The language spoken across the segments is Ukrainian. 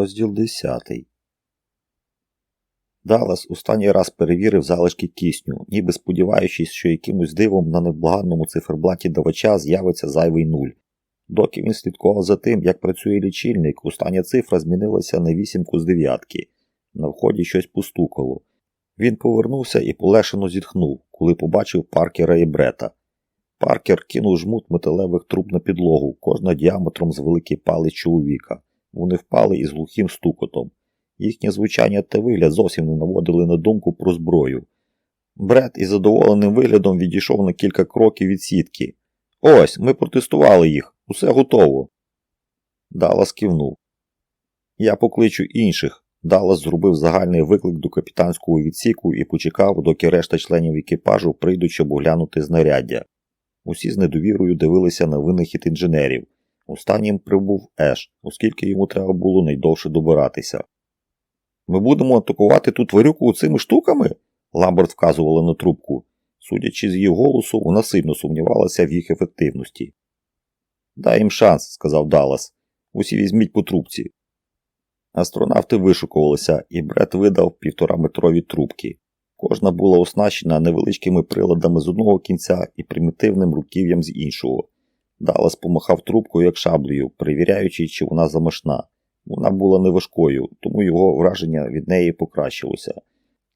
Розділ 10 Даллас останній раз перевірив залишки кисню, ніби сподіваючись, що якимось дивом на невблаганному циферблаті давача з'явиться зайвий нуль. Доки він слідкував за тим, як працює лічильник, остання цифра змінилася на вісімку з дев'ятки. На вході щось постукало. Він повернувся і полешено зітхнув, коли побачив паркера і брета. Паркер кинув жмут металевих труб на підлогу, кожна діаметром з великий палець чоловіка. Вони впали із глухим стукотом. Їхнє звучання та вигляд зовсім не наводили на думку про зброю. Бред із задоволеним виглядом відійшов на кілька кроків від сітки. Ось, ми протестували їх, усе готово. Даллас кивнув. Я покличу інших. Даллас зробив загальний виклик до капітанського відсіку і почекав, доки решта членів екіпажу прийдуть, щоб оглянути знаряддя. Усі з недовірою дивилися на винахід інженерів. Останнім прибув Еш, оскільки йому треба було найдовше добиратися. Ми будемо атакувати ту тварюку цими штуками? Ламберт вказувала на трубку. Судячи з її голосу, вона сильно сумнівалася в їх ефективності. Дай їм шанс, сказав Даллас. Усі візьміть по трубці. Астронавти вишукувалися, і Бред видав півтораметрові трубки. Кожна була оснащена невеличкими приладами з одного кінця і примітивним руків'ям з іншого. Даллас помахав трубкою як шаблею, перевіряючи, чи вона замашна. Вона була неважкою, тому його враження від неї покращилося.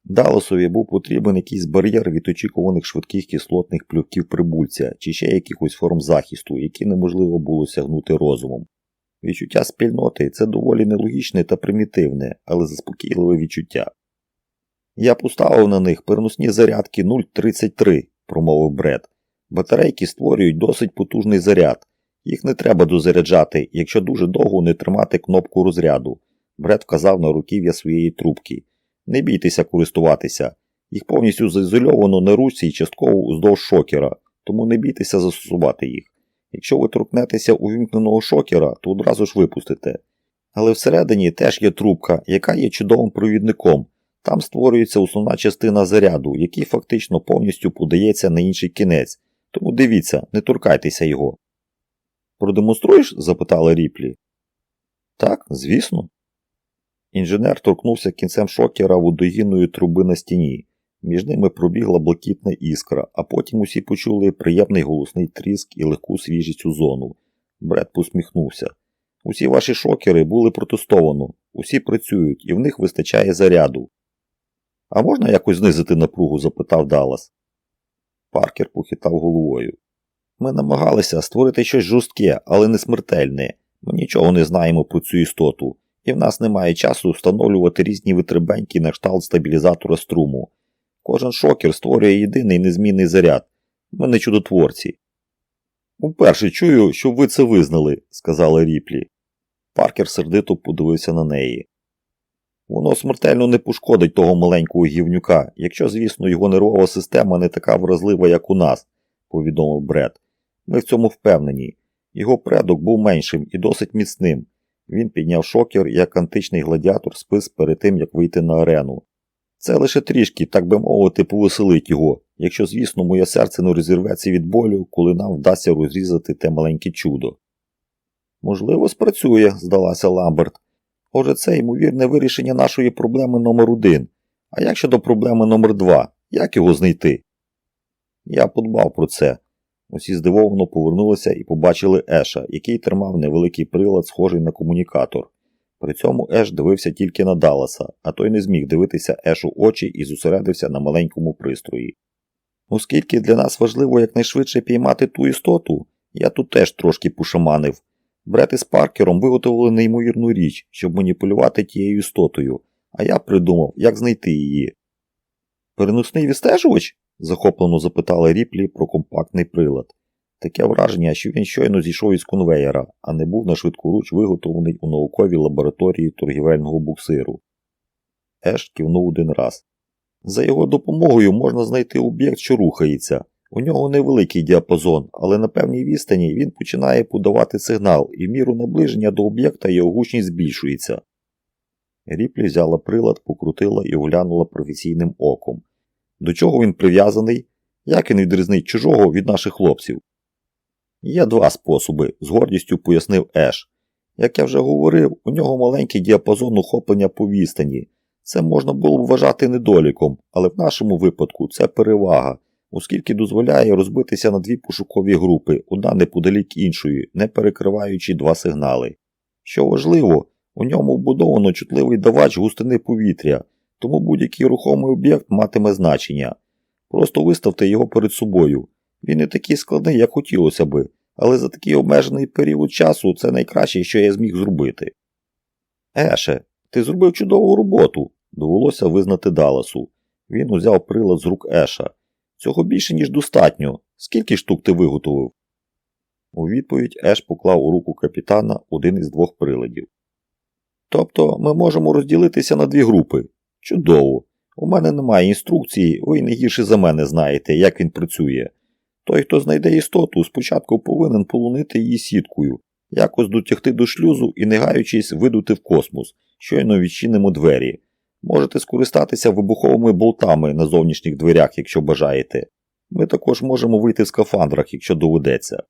Далласові був потрібен якийсь бар'єр від очікуваних швидких кислотних плювків прибульця чи ще якихось форм захисту, які неможливо було сягнути розумом. Відчуття спільноти це доволі нелогічне та примітивне, але заспокійливе відчуття. Я поставив на них переносні зарядки 0,33, промовив Бред. Батарейки створюють досить потужний заряд. Їх не треба дозаряджати, якщо дуже довго не тримати кнопку розряду. Бред вказав на руків'я своєї трубки. Не бійтеся користуватися. Їх повністю заізольовано на ручці і частково уздовж шокера, тому не бійтеся застосувати їх. Якщо ви торкнетеся увімкненого шокера, то одразу ж випустите. Але всередині теж є трубка, яка є чудовим провідником. Там створюється основна частина заряду, який фактично повністю подається на інший кінець. Тому дивіться, не торкайтеся його. Продемонструєш? запитала Ріплі. Так, звісно. Інженер торкнувся кінцем шокера водогінної труби на стіні. Між ними пробігла блакитна іскра, а потім усі почули приємний голосний тріск і легку свіжість у зону. Бред посміхнувся. Усі ваші шокери були протестовано, усі працюють і в них вистачає заряду. А можна якось знизити напругу? запитав Даллас. Паркер похитав головою. Ми намагалися створити щось жорстке, але не смертельне. Ми нічого не знаємо про цю істоту, і в нас немає часу встановлювати різні витребеньки на кшталт стабілізатора струму. Кожен шокер створює єдиний незмінний заряд. Ми не чудотворці. Уперше чую, щоб ви це визнали, сказала Ріплі. Паркер сердито подивився на неї. Воно смертельно не пошкодить того маленького гівнюка, якщо, звісно, його нервова система не така вразлива, як у нас, повідомив Бред. Ми в цьому впевнені. Його предок був меншим і досить міцним. Він підняв шокер як античний гладіатор спис перед тим, як вийти на арену. Це лише трішки, так би мовити, повеселить його, якщо, звісно, моє серце не розірветься від болю, коли нам вдасться розрізати те маленьке чудо. Можливо, спрацює, здалася Ламберт. Отже, це ймовірне вирішення нашої проблеми номер один. А як щодо проблеми номер два? Як його знайти? Я подбав про це. Усі здивовано повернулися і побачили Еша, який тримав невеликий прилад, схожий на комунікатор. При цьому Еш дивився тільки на Далласа, а той не зміг дивитися Ешу очі і зосередився на маленькому пристрої. Оскільки для нас важливо якнайшвидше піймати ту істоту, я тут теж трошки пошаманив. Бред із Паркером виготовили неймовірну річ, щоб маніпулювати тією істотою, а я придумав, як знайти її. Переносний відстежувач? захоплено запитала Ріплі про компактний прилад. Таке враження, що він щойно зійшов із конвеєра, а не був на швидку руч виготовлений у науковій лабораторії торгівельного буксиру. Еш кивнув один раз. За його допомогою можна знайти об'єкт, що рухається. У нього невеликий діапазон, але на певній відстані він починає подавати сигнал, і в міру наближення до об'єкта його гучність збільшується. Ріплі взяла прилад, покрутила і оглянула професійним оком. До чого він прив'язаний? Як він відрізнить чужого від наших хлопців? Є два способи, з гордістю пояснив Еш. Як я вже говорив, у нього маленький діапазон охоплення по відстані. Це можна було б вважати недоліком, але в нашому випадку це перевага, оскільки дозволяє розбитися на дві пошукові групи, одна неподалік іншої, не перекриваючи два сигнали. Що важливо, у ньому вбудовано чутливий давач густини повітря, тому будь-який рухомий об'єкт матиме значення. Просто виставте його перед собою. Він не такий складний, як хотілося би, але за такий обмежений період часу це найкраще, що я зміг зробити. Еше, ти зробив чудову роботу, довелося визнати Даласу. Він узяв прилад з рук Еша. Цього більше, ніж достатньо. Скільки штук ти виготовив? У відповідь Еш поклав у руку капітана один із двох приладів. Тобто ми можемо розділитися на дві групи. Чудово. У мене немає інструкції, ви не гірше за мене знаєте, як він працює. Той, хто знайде істоту, спочатку повинен полонити її сіткою, якось дотягти до шлюзу і, не гаючись, видути в космос, щойно відчинимо двері. Можете скористатися вибуховими болтами на зовнішніх дверях, якщо бажаєте. Ми також можемо вийти в скафандрах, якщо доведеться.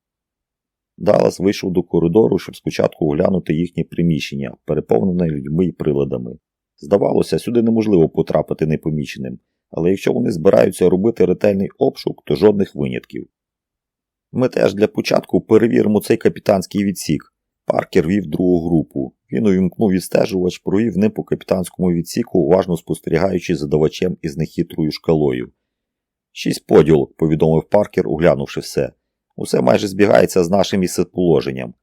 Даллас вийшов до коридору, щоб спочатку оглянути їхнє приміщення, переповнене людьми і приладами. Здавалося, сюди неможливо потрапити непоміченим, але якщо вони збираються робити ретельний обшук, то жодних винятків. Ми теж для початку перевіримо цей капітанський відсік. Паркер вів другу групу. Він увімкнув відстежувач, провів ним по капітанському відсіку, уважно спостерігаючи за давачем із нехитрою шкалою. Шість поділок, повідомив Паркер, оглянувши все. Усе майже збігається з нашим місцеположенням.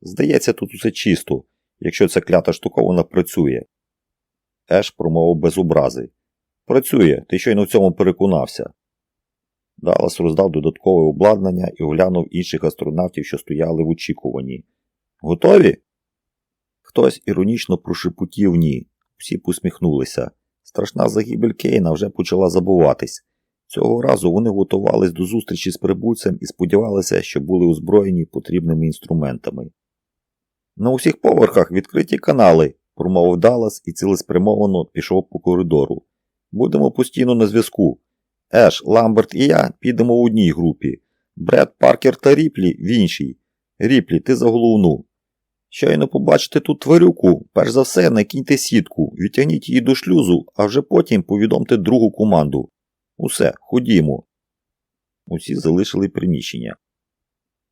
Здається, тут усе чисто, якщо ця клята штуковина працює. Еш промовив без образи. Працює, ти щойно в цьому переконався. Даллас роздав додаткове обладнання і оглянув інших астронавтів, що стояли в очікуванні. Готові? Хтось іронічно прошепотів ні. Всі посміхнулися. Страшна загибель Кейна вже почала забуватись. Цього разу вони готувались до зустрічі з прибульцем і сподівалися, що були озброєні потрібними інструментами. На усіх поверхах відкриті канали, промовив Даллас і цілеспрямовано пішов по коридору. Будемо постійно на зв'язку. Еш, Ламберт і я підемо в одній групі. Бред, Паркер та Ріплі в іншій. Ріплі, ти за головну. Щойно побачите тут тварюку, перш за все накиньте сітку, відтягніть її до шлюзу, а вже потім повідомте другу команду. Усе, ходімо. Усі залишили приміщення.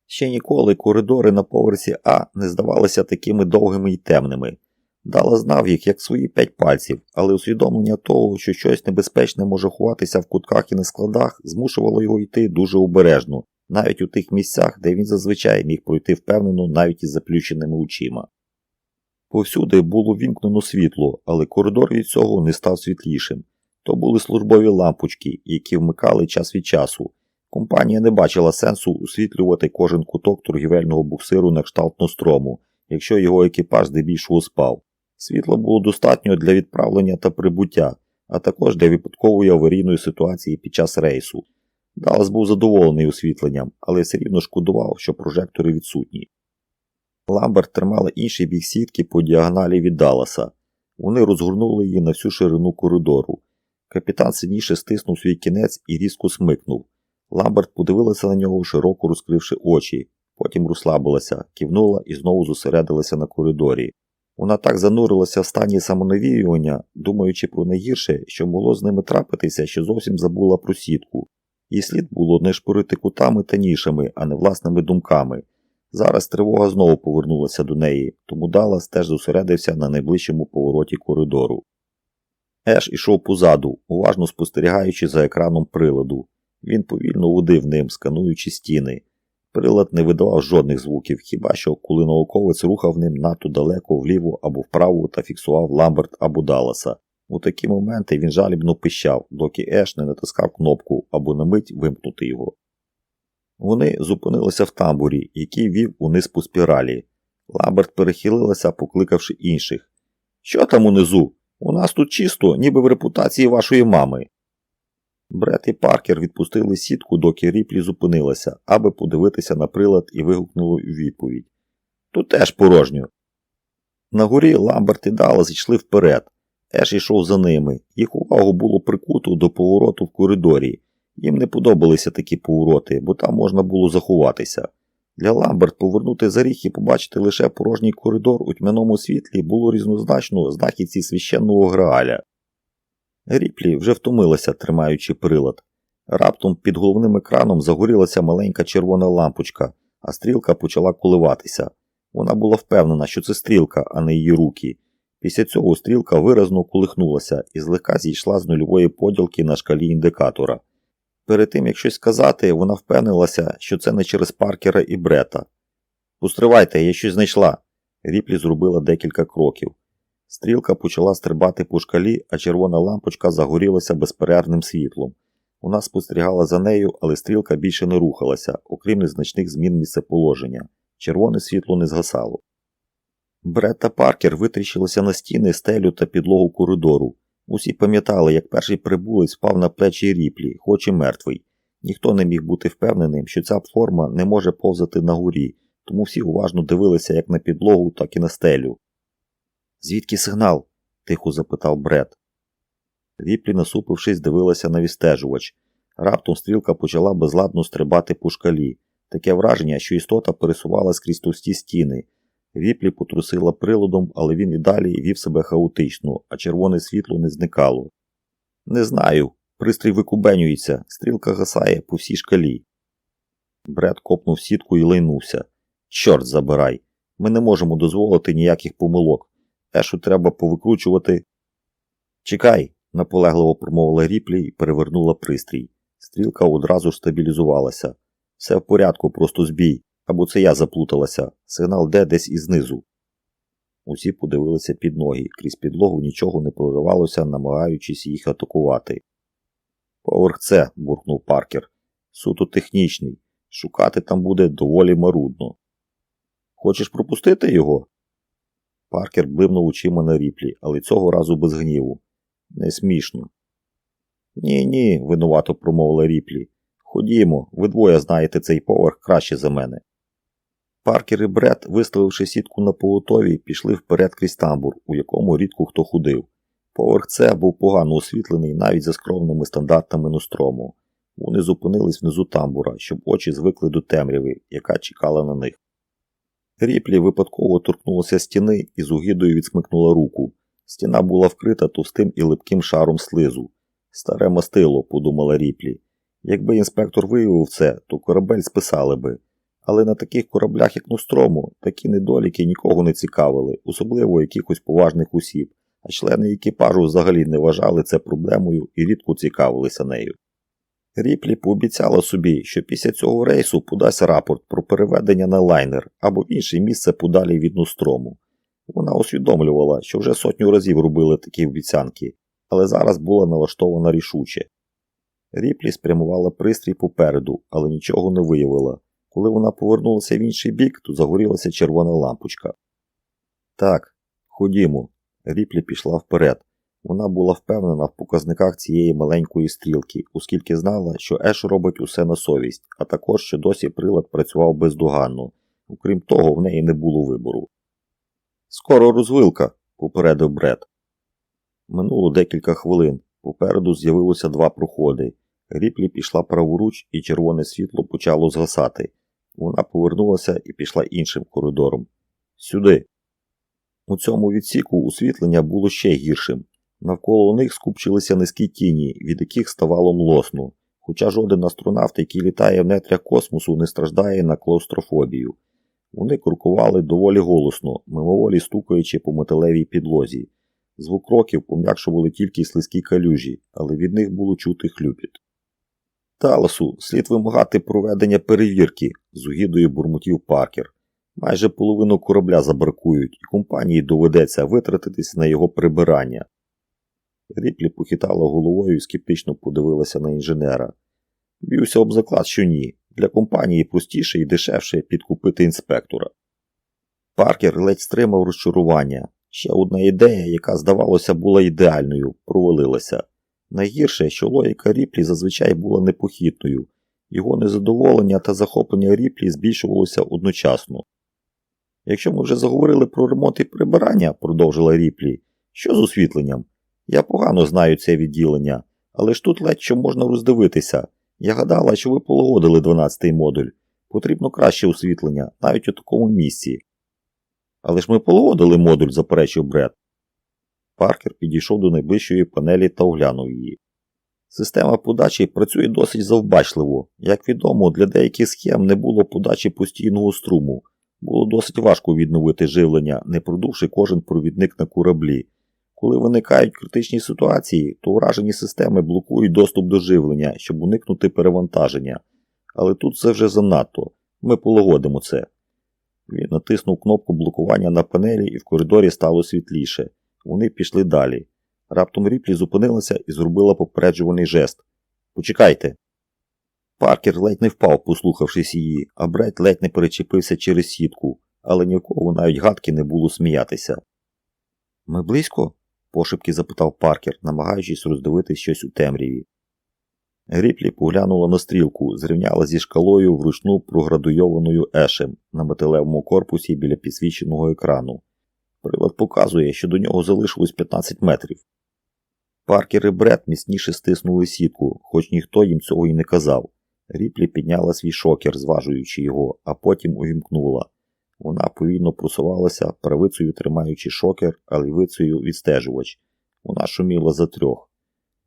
Ще ніколи коридори на поверсі А не здавалися такими довгими і темними. Дала знав їх, як свої п'ять пальців, але усвідомлення того, що щось небезпечне може ховатися в кутках і на складах, змушувало його йти дуже обережно, навіть у тих місцях, де він зазвичай міг пройти впевнено навіть із заплющеними очима. Повсюди було вімкнено світло, але коридор від цього не став світлішим. То були службові лампочки, які вмикали час від часу. Компанія не бачила сенсу освітлювати кожен куток торгівельного буксиру на кшталт Нострому, якщо його екіпаж здебільшого спав. Світла було достатньо для відправлення та прибуття, а також для випадкової аварійної ситуації під час рейсу. Даллас був задоволений освітленням, але все рівно шкодував, що прожектори відсутні. Ламберт тримала інший бік сітки по діагоналі від Далласа. Вони розгорнули її на всю ширину коридору. Капітан сильніше стиснув свій кінець і різко смикнув. Ламберт подивилася на нього, широко розкривши очі, потім розслабилася, кивнула і знову зосередилася на коридорі. Вона так занурилася в стані самонавіювання, думаючи про найгірше, що могло з ними трапитися, що зовсім забула про сітку. Їй слід було не шпорити кутами та нішами, а не власними думками. Зараз тривога знову повернулася до неї, тому Даллас теж зосередився на найближчому повороті коридору. Еш ішов позаду, уважно спостерігаючи за екраном приладу. Він повільно водив ним, скануючи стіни. Прилад не видавав жодних звуків, хіба що коли науковець рухав ним надто далеко вліво або вправо та фіксував Ламберт або Далласа. У такі моменти він жалібно пищав, доки Еш не натискав кнопку або на мить вимкнути його. Вони зупинилися в тамбурі, який вів униз по спіралі. Ламберт перехилилася, покликавши інших. Що там унизу? У нас тут чисто, ніби в репутації вашої мами. Бред і Паркер відпустили сітку, доки ріплі зупинилася, аби подивитися на прилад і вигукнули у відповідь. Тут теж порожньо. На горі Ламберт і Даллас йшли вперед. Еш йшов за ними. Їх увагу було прикуто до повороту в коридорі. Їм не подобалися такі повороти, бо там можна було заховатися. Для Ламберт повернути за ріг і побачити лише порожній коридор у тьмяному світлі було різнозначно знахідці священного Грааля. Ріплі вже втомилася, тримаючи прилад. Раптом під головним екраном загорілася маленька червона лампочка, а стрілка почала коливатися. Вона була впевнена, що це стрілка, а не її руки. Після цього стрілка виразно колихнулася і злегка зійшла з нульової поділки на шкалі індикатора. Перед тим, як щось сказати, вона впевнилася, що це не через Паркера і Брета. Устривайте, я щось знайшла. Ріплі зробила декілька кроків. Стрілка почала стрибати по шкалі, а червона лампочка загорілася безперервним світлом. Вона спостерігала за нею, але стрілка більше не рухалася, окрім незначних змін місцеположення. Червоне світло не згасало. Бред та Паркер витріщилися на стіни, стелю та підлогу коридору. Усі пам'ятали, як перший прибулець впав на плечі ріплі, хоч і мертвий. Ніхто не міг бути впевненим, що ця форма не може повзати на горі, тому всі уважно дивилися як на підлогу, так і на стелю. Звідки сигнал? тихо запитав Бред. Ріплі, насупившись, дивилася на відстежувач. Раптом стрілка почала безладно стрибати по шкалі. Таке враження, що істота пересувала скрізь товсті стіни. Ріплі потрусила приладом, але він і далі вів себе хаотично, а червоне світло не зникало. Не знаю. Пристрій викубенюється, стрілка гасає по всій шкалі. Бред копнув сітку і лайнувся. Чорт забирай. Ми не можемо дозволити ніяких помилок. Ешу треба повикручувати. Чекай, наполегливо промовила ріплі і перевернула пристрій. Стрілка одразу ж стабілізувалася. Все в порядку, просто збій. Або це я заплуталася. Сигнал де десь і знизу. Усі подивилися під ноги, крізь підлогу нічого не проривалося, намагаючись їх атакувати. Поверх це, буркнув Паркер. Суто технічний. Шукати там буде доволі марудно. Хочеш пропустити його? Паркер блимнув очима на ріплі, але цього разу без гніву. Не смішно. Ні, ні, винувато промовила ріплі. Ходімо, ви двоє знаєте цей поверх краще за мене. Паркер і Бред, виставивши сітку на поготові, пішли вперед крізь тамбур, у якому рідко хто ходив. Поверх це був погано освітлений навіть за скромними стандартами Нострому. Вони зупинились внизу тамбура, щоб очі звикли до темряви, яка чекала на них. Ріплі випадково торкнулася стіни і з угідою відсмикнула руку. Стіна була вкрита товстим і липким шаром слизу. Старе мастило, подумала Ріплі. Якби інспектор виявив це, то корабель списали би. Але на таких кораблях, як Нострому, такі недоліки нікого не цікавили, особливо якихось поважних осіб, а члени екіпажу взагалі не вважали це проблемою і рідко цікавилися нею. Ріплі пообіцяла собі, що після цього рейсу подасть рапорт про переведення на лайнер або в інше місце подалі від Нострому. Вона усвідомлювала, що вже сотню разів робили такі обіцянки, але зараз була налаштована рішуче. Ріплі спрямувала пристрій попереду, але нічого не виявила. Коли вона повернулася в інший бік, то загорілася червона лампочка. Так, ходімо. Ріплі пішла вперед. Вона була впевнена в показниках цієї маленької стрілки, оскільки знала, що Еш робить усе на совість, а також що досі прилад працював бездоганно. Окрім того, в неї не було вибору. Скоро розвилка, попередив Бред. Минуло декілька хвилин. Попереду з'явилося два проходи. Ріплі пішла праворуч, і червоне світло почало згасати. Вона повернулася і пішла іншим коридором. Сюди. У цьому відсіку освітлення було ще гіршим. Навколо них скупчилися низькі тіні, від яких ставало млосно, хоча жоден астронавт, який літає в нетрях космосу, не страждає на клаустрофобію. Вони крокували доволі голосно, мимоволі стукаючи по металевій підлозі. Звук кроків пом'якшували тільки слизькі калюжі, але від них було чути хлюпіт. Талосу слід вимагати проведення перевірки, з угідою бурмотів Паркер. Майже половину корабля забракують, і компанії доведеться витратитись на його прибирання. Ріплі похитала головою і скептично подивилася на інженера. Б'юся об заклад, що ні. Для компанії простіше і дешевше підкупити інспектора. Паркер ледь стримав розчарування. Ще одна ідея, яка, здавалося, була ідеальною, провалилася. Найгірше, що логіка Ріплі зазвичай була непохитною, його незадоволення та захоплення Ріплі збільшувалося одночасно. Якщо ми вже заговорили про ремонт і прибирання, продовжила Ріплі, що з освітленням? Я погано знаю це відділення, але ж тут ледь що можна роздивитися. Я гадала, що ви полагодили 12-й модуль. Потрібно краще освітлення, навіть у такому місці. Але ж ми полагодили модуль, заперечив Бред. Паркер підійшов до найближчої панелі та оглянув її. Система подачі працює досить завбачливо. Як відомо, для деяких схем не було подачі постійного струму. Було досить важко відновити живлення, не продувши кожен провідник на кораблі. Коли виникають критичні ситуації, то уражені системи блокують доступ до живлення, щоб уникнути перевантаження. Але тут це вже занадто. Ми полагодимо це. Він натиснув кнопку блокування на панелі і в коридорі стало світліше. Вони пішли далі. Раптом Ріплі зупинилася і зробила попереджувальний жест. Почекайте. Паркер ледь не впав, послухавшись її, а Бред ледь не перечепився через сітку, але ні в кого навіть гадки не було сміятися. Ми близько? пошепки запитав Паркер, намагаючись роздивити щось у темряві. Ріплі поглянула на стрілку, зрівняла зі шкалою вручну проградуйованою ешем на металевому корпусі біля підсвіченого екрану. Прилад показує, що до нього залишилось 15 метрів. Паркер і Бред міцніше стиснули сітку, хоч ніхто їм цього й не казав. Ріплі підняла свій шокер, зважуючи його, а потім увімкнула. Вона повільно просувалася, правицею тримаючи шокер, а лівицею відстежувач. Вона шуміла за трьох.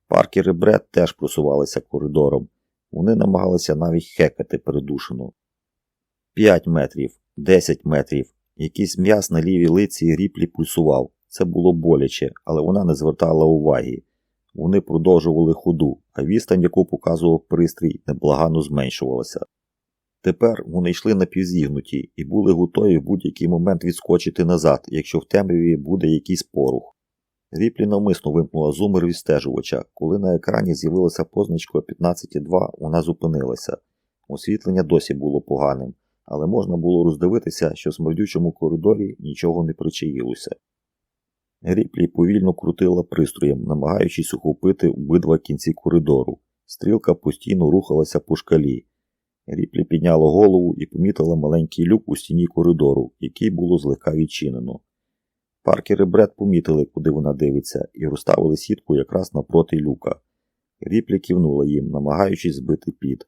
Паркер і Бред теж просувалися коридором. Вони намагалися навіть хекати передушено. П'ять метрів, десять метрів. Якийсь м'яс на лівій лиці ріплі пульсував. Це було боляче, але вона не звертала уваги. Вони продовжували ходу, а відстань, яку показував пристрій, неблагано зменшувалася. Тепер вони йшли напівзігнуті і були готові в будь-який момент відскочити назад, якщо в темряві буде якийсь порух. Ріплі навмисно вимкнула зумер відстежувача. Коли на екрані з'явилася позначка 15.2, вона зупинилася. Освітлення досі було поганим, але можна було роздивитися, що в смердючому коридорі нічого не причаїлося. Ріплі повільно крутила пристроєм, намагаючись ухопити обидва кінці коридору. Стрілка постійно рухалася по шкалі. Ріплі підняла голову і помітила маленький люк у стіні коридору, який було злегка відчинено. Паркер і Бред помітили, куди вона дивиться, і розставили сітку якраз напроти люка. Ріплі кивнула їм, намагаючись збити під.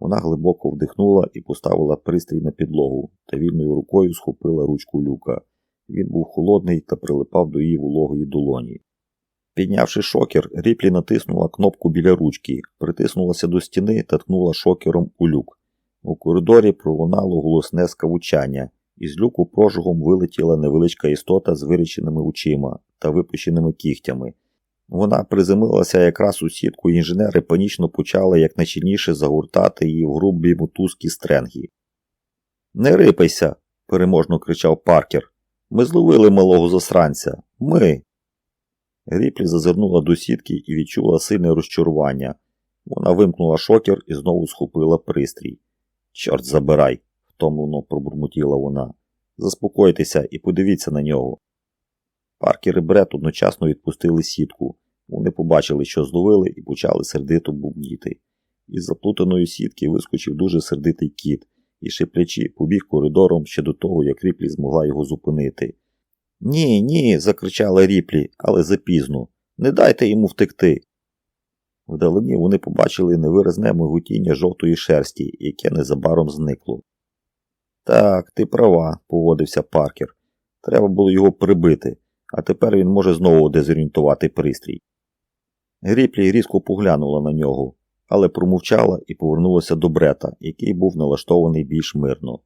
Вона глибоко вдихнула і поставила пристрій на підлогу та вільною рукою схопила ручку люка. Він був холодний та прилипав до її вологої долоні. Піднявши шокер, Ріплі натиснула кнопку біля ручки, притиснулася до стіни та ткнула шокером у люк. У коридорі пролунало голосне скавучання, і з люку прожугом вилетіла невеличка істота з виріченими очима та випущеними кігтями. Вона приземлилася якраз у сітку, і інженери панічно почали якнайчільніше загуртати її в грубі мотузкі стренги. Не рипайся, переможно кричав Паркер. Ми зловили малого засранця. Ми. Ріплі зазирнула до сітки і відчула сильне розчарування. Вона вимкнула шокер і знову схопила пристрій. Чорт забирай, втомлено пробурмотіла вона. Заспокойтеся і подивіться на нього. Паркер і Брет одночасно відпустили сітку. Вони побачили, що зловили, і почали сердито бубніти. Із заплутаної сітки вискочив дуже сердитий кіт і, шиплячи, побіг коридором ще до того, як Ріплі змогла його зупинити. Ні, ні, закричала Ріплі, але запізно. Не дайте йому втекти. Вдалині вони побачили невиразне мигутіння жовтої шерсті, яке незабаром зникло. Так, ти права, поводився Паркер. Треба було його прибити, а тепер він може знову дезорієнтувати пристрій. Гріплі різко поглянула на нього, але промовчала і повернулася до брета, який був налаштований більш мирно.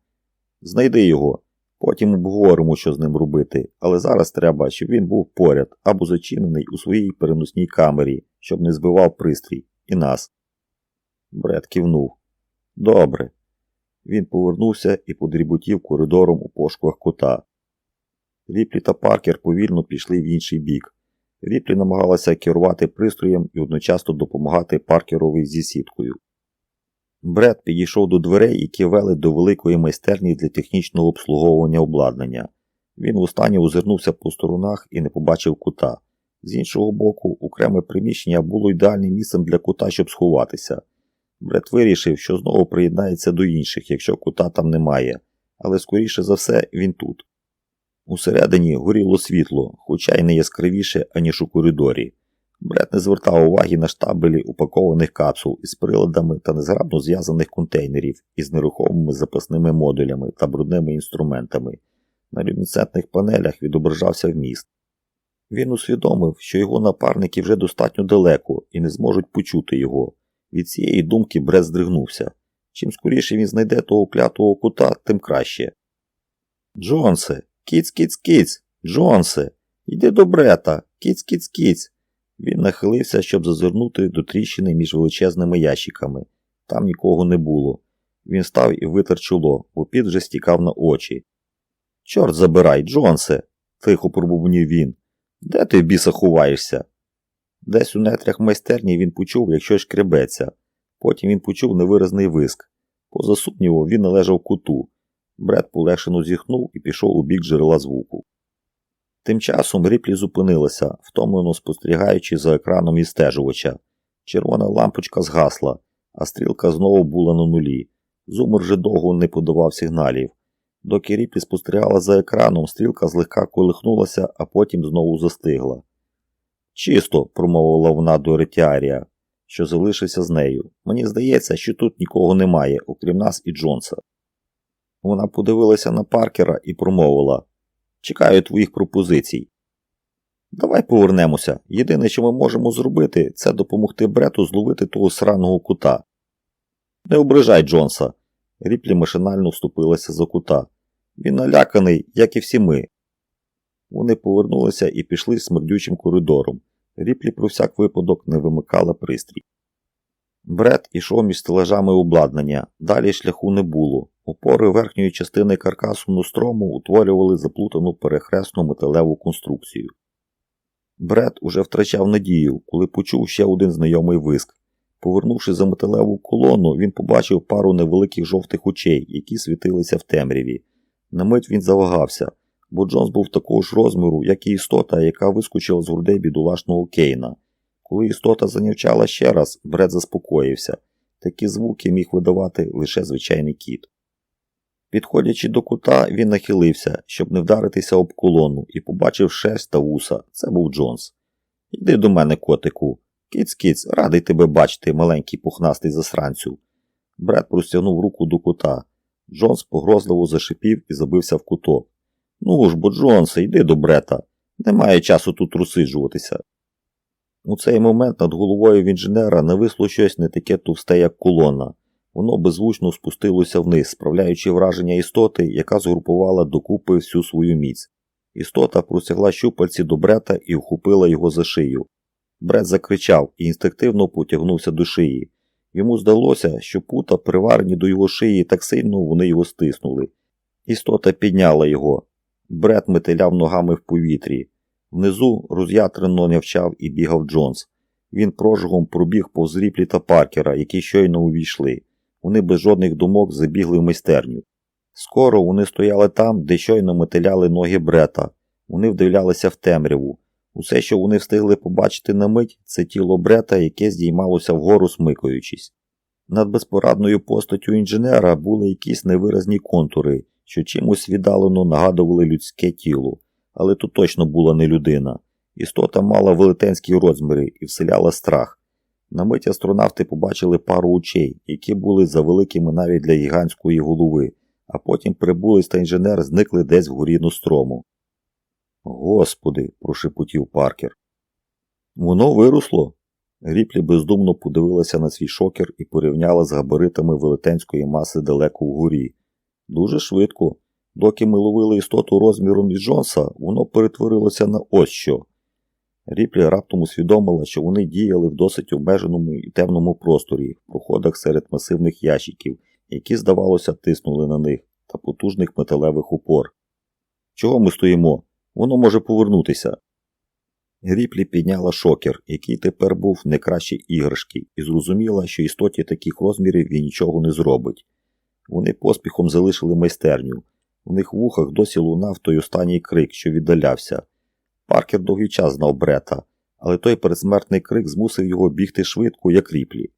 Знайди його, потім обговоримо, що з ним робити, але зараз треба, щоб він був поряд або зачинений у своїй переносній камері, щоб не збивав пристрій і нас. Бред кивнув. Добре. Він повернувся і подріботів коридором у пошуках кота. Ріплі та Паркер повільно пішли в інший бік. Ріплі намагалася керувати пристроєм і одночасно допомагати Паркерові зі сіткою. Бред підійшов до дверей, які вели до великої майстерні для технічного обслуговування обладнання. Він востаннє озирнувся по сторонах і не побачив кута. З іншого боку, окреме приміщення було ідеальним місцем для кута, щоб сховатися. Бред вирішив, що знову приєднається до інших, якщо кута там немає, але скоріше за все він тут. Усередині горіло світло, хоча й не яскравіше, аніж у коридорі. Бред не звертав уваги на штабелі упакованих капсул із приладами та незграбно зв'язаних контейнерів із нерухомими запасними модулями та брудними інструментами. На люмінесцентних панелях відображався вміст. Він усвідомив, що його напарники вже достатньо далеко і не зможуть почути його. Від цієї думки Бред здригнувся. Чим скоріше він знайде того клятого кута, тим краще. Джонсе, кіць, кіць, кіць, Джонсе, йди до брета, кіць, кіць, кіць. Він нахилився, щоб зазирнути до тріщини між величезними ящиками. Там нікого не було. Він став і витер чоло, бо піт вже стікав на очі. Чорт забирай, Джонсе, тихо пробубнів він. Де ти в біса ховаєшся? Десь у нетрях майстерні він почув, як щось шкребеться. Потім він почув невиразний виск. Поза сумніву, він належав куту. Бред полегшено зіхнув і пішов у бік джерела звуку. Тим часом Ріплі зупинилася, втомлено спостерігаючи за екраном відстежувача. Червона лампочка згасла, а стрілка знову була на нулі. Зумер вже довго не подавав сигналів. Доки Ріплі спостерігала за екраном, стрілка злегка колихнулася, а потім знову застигла. Чисто, промовила вона до ретіарія, що залишився з нею. Мені здається, що тут нікого немає, окрім нас і Джонса. Вона подивилася на Паркера і промовила Чекаю твоїх пропозицій. Давай повернемося. Єдине, що ми можемо зробити, це допомогти Брету зловити того сраного кута. Не ображай Джонса. Ріплі машинально вступилася за кута. Він наляканий, як і всі ми. Вони повернулися і пішли смердючим коридором. Ріплі про всяк випадок не вимикала пристрій. Бред ішов між стележами обладнання, далі шляху не було. Опори верхньої частини каркасу нострому утворювали заплутану перехресну металеву конструкцію. Бред уже втрачав надію, коли почув ще один знайомий виск. Повернувши за металеву колону, він побачив пару невеликих жовтих очей, які світилися в темряві. На мить він завагався, бо Джонс був такого ж розміру, як і істота, яка вискочила з грудей бідолашного Кейна. Коли істота занявчала ще раз, Бред заспокоївся. Такі звуки міг видавати лише звичайний кіт. Підходячи до кута, він нахилився, щоб не вдаритися об колону, і побачив шерсть та вуса. Це був Джонс. Йди до мене, котику. Кіць, радий тебе бачити, маленький пухнастий засранцю. Бред простягнув руку до кута. Джонс погрозливо зашипів і забився в куток. Ну ж бо, Джонсе, йди до брета. Немає часу тут розсиджуватися. У цей момент над головою в інженера нависло щось не таке товсте, як колона. Воно беззвучно спустилося вниз, справляючи враження істоти, яка згрупувала докупи всю свою міць. Істота простягла щупальці до брета і вхопила його за шию. Брет закричав і інстинктивно потягнувся до шиї. Йому здалося, що пута, приварені до його шиї, так сильно вони його стиснули. Істота підняла його. Бред метеляв ногами в повітрі. Внизу роз'ятрено нявчав і бігав Джонс. Він прожигом пробіг повз ріплі та паркера, які щойно увійшли. Вони без жодних думок забігли в майстерню. Скоро вони стояли там, де щойно метеляли ноги брета. Вони вдивлялися в темряву. Усе, що вони встигли побачити на мить, це тіло брета, яке здіймалося вгору, смикаючись. Над безпорадною постаттю інженера були якісь невиразні контури, що чимось віддалено нагадували людське тіло, але тут точно була не людина. Істота мала велетенські розміри і вселяла страх. На мить астронавти побачили пару очей, які були завеликими навіть для гігантської голови, а потім прибулець та інженер зникли десь вгорі строму. Господи, прошепотів Паркер. Воно виросло. Гріплі бездумно подивилася на свій шокер і порівняла з габаритами велетенської маси далеко вгорі. Дуже швидко. Доки ми ловили істоту розміром від Джонса, воно перетворилося на ось що. Ріплі раптом усвідомила, що вони діяли в досить обмеженому і темному просторі, в проходах серед масивних ящиків, які, здавалося, тиснули на них, та потужних металевих упор. Чого ми стоїмо? Воно може повернутися. Гріплі підняла шокер, який тепер був не краще іграшки, і зрозуміла, що істоті таких розмірів він нічого не зробить. Вони поспіхом залишили майстерню. У них в вухах досі лунав той останній крик, що віддалявся. Паркер довгий час знав брета, але той передсмертний крик змусив його бігти швидко, як ріплі.